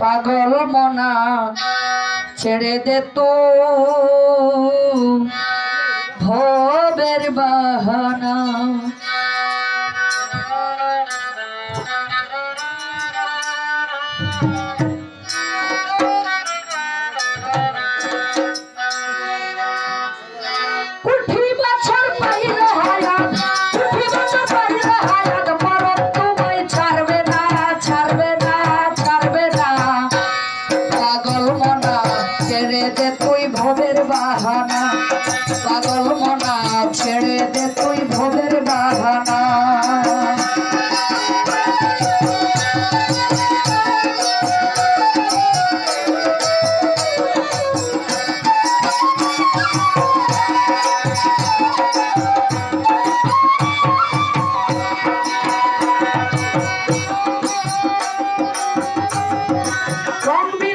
পাগল মনা ছেড়ে দে তো। ভবের বাহানা দে তুই ভবের বাহানা পাগল মনা ছেড়ে দে তুই ভবের বাহানা From me.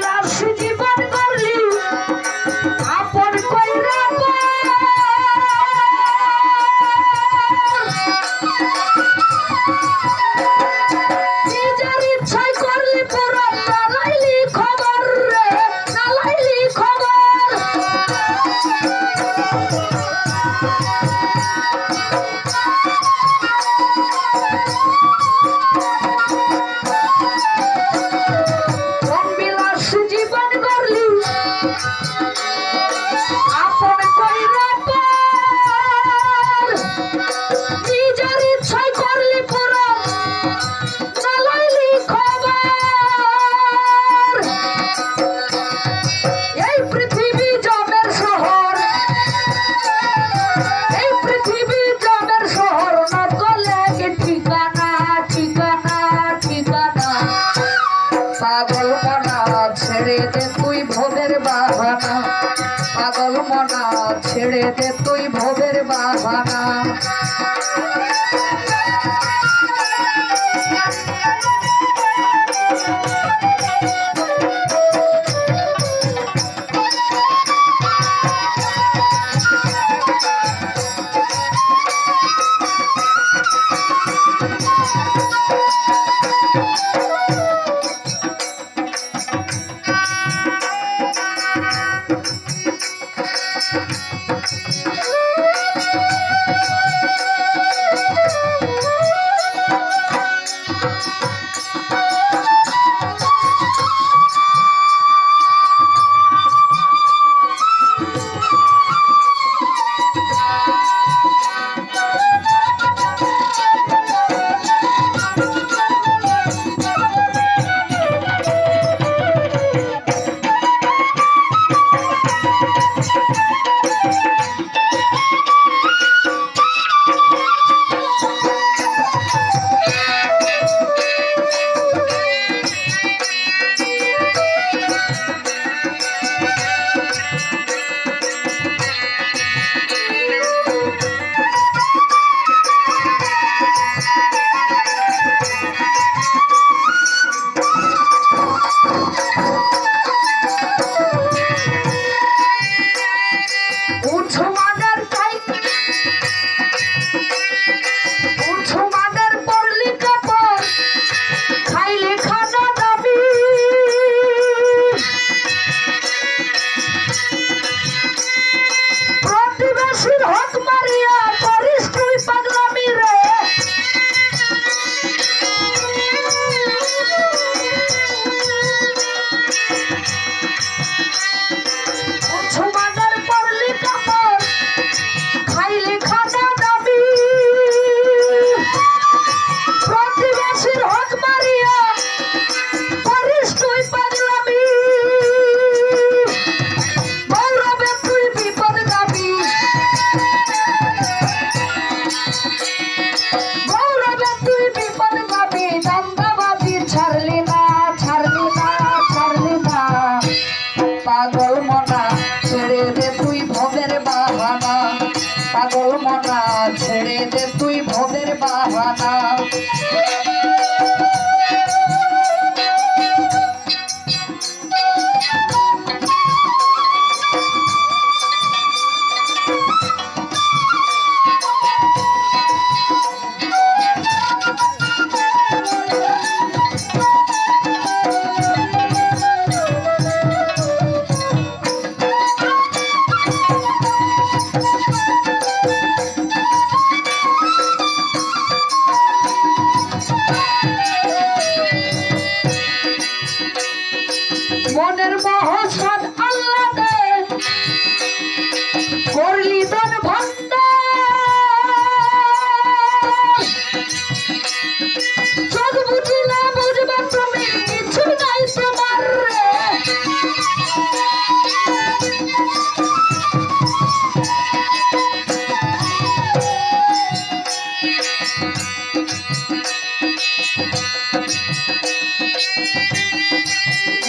Para মনা ছেড়ে দে তুই ভোগের বাহানা।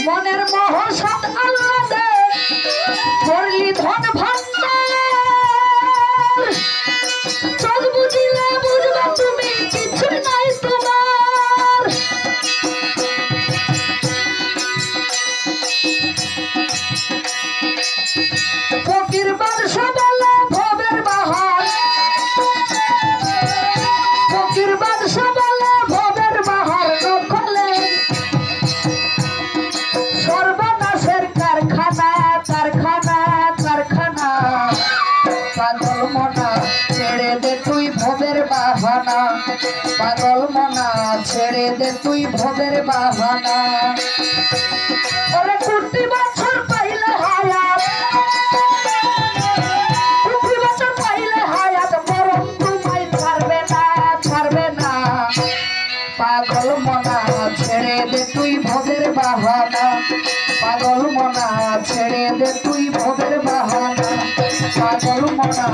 মনের মহসৎ আল্লাহ পাগল মনা, ছেড়ে দে তুই ভবের বাহানা। পাইলে ছাড়বে না ছাড়বে না। পাগল মনা, ছেড়ে দে তুই পাগল মনা, ছেড়ে দে তুই ভবের বাহানা। পাগল মনা